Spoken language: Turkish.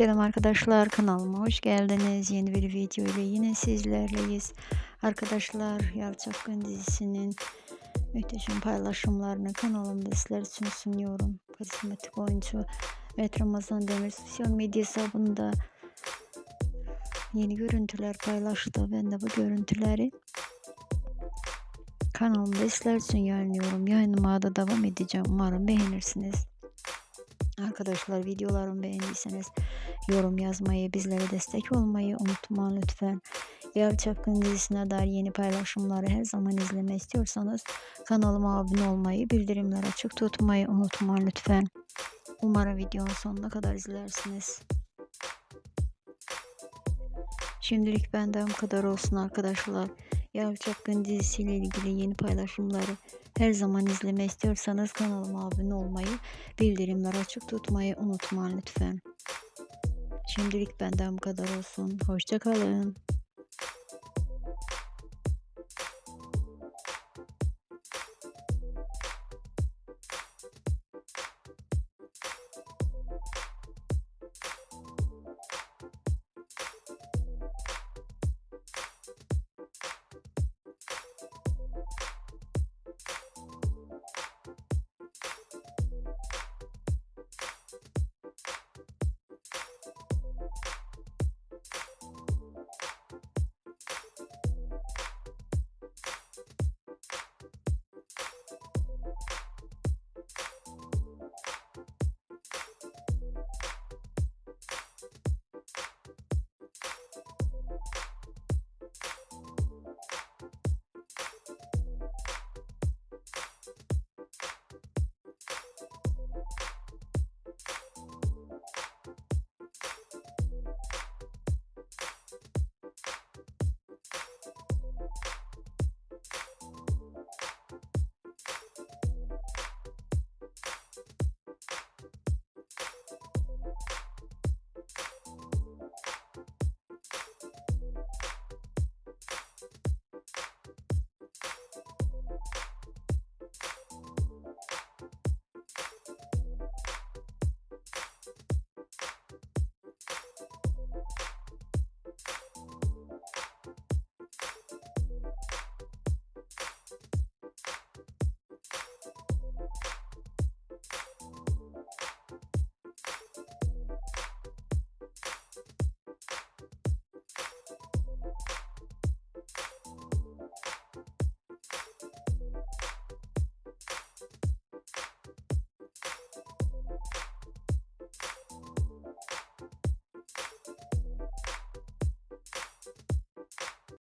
Selam arkadaşlar kanalıma hoş geldiniz. Yeni bir video ile yine sizlerleyiz. Arkadaşlar Yalçapkın dizisinin muhteşem paylaşımlarını kanalımda sizler için sunuyorum. Karizmatik oyuncu Evet Ramazan Demir sosyal medya hesabında yeni görüntüler paylaştı. Ben de bu görüntüleri kanalımda sizler için yayınlıyorum. Yayınlamaya da devam edeceğim. Umarım beğenirsiniz. Arkadaşlar videolarımı beğendiyseniz yorum yazmayı, bizlere destek olmayı unutmayın lütfen. Yer Çapkın dizisine dair yeni paylaşımları her zaman izlemek istiyorsanız kanalıma abone olmayı, bildirimleri açık tutmayı unutmayın lütfen. Umarım videonun sonuna kadar izlersiniz. Şimdilik benden bu kadar olsun arkadaşlar. Yer Çapkın dizisiyle ilgili yeni paylaşımları her zaman izlemek istiyorsanız kanalıma abone olmayı, bildirimleri açık tutmayı unutmayın lütfen. Şimdilik benden bu kadar olsun. Hoşçakalın.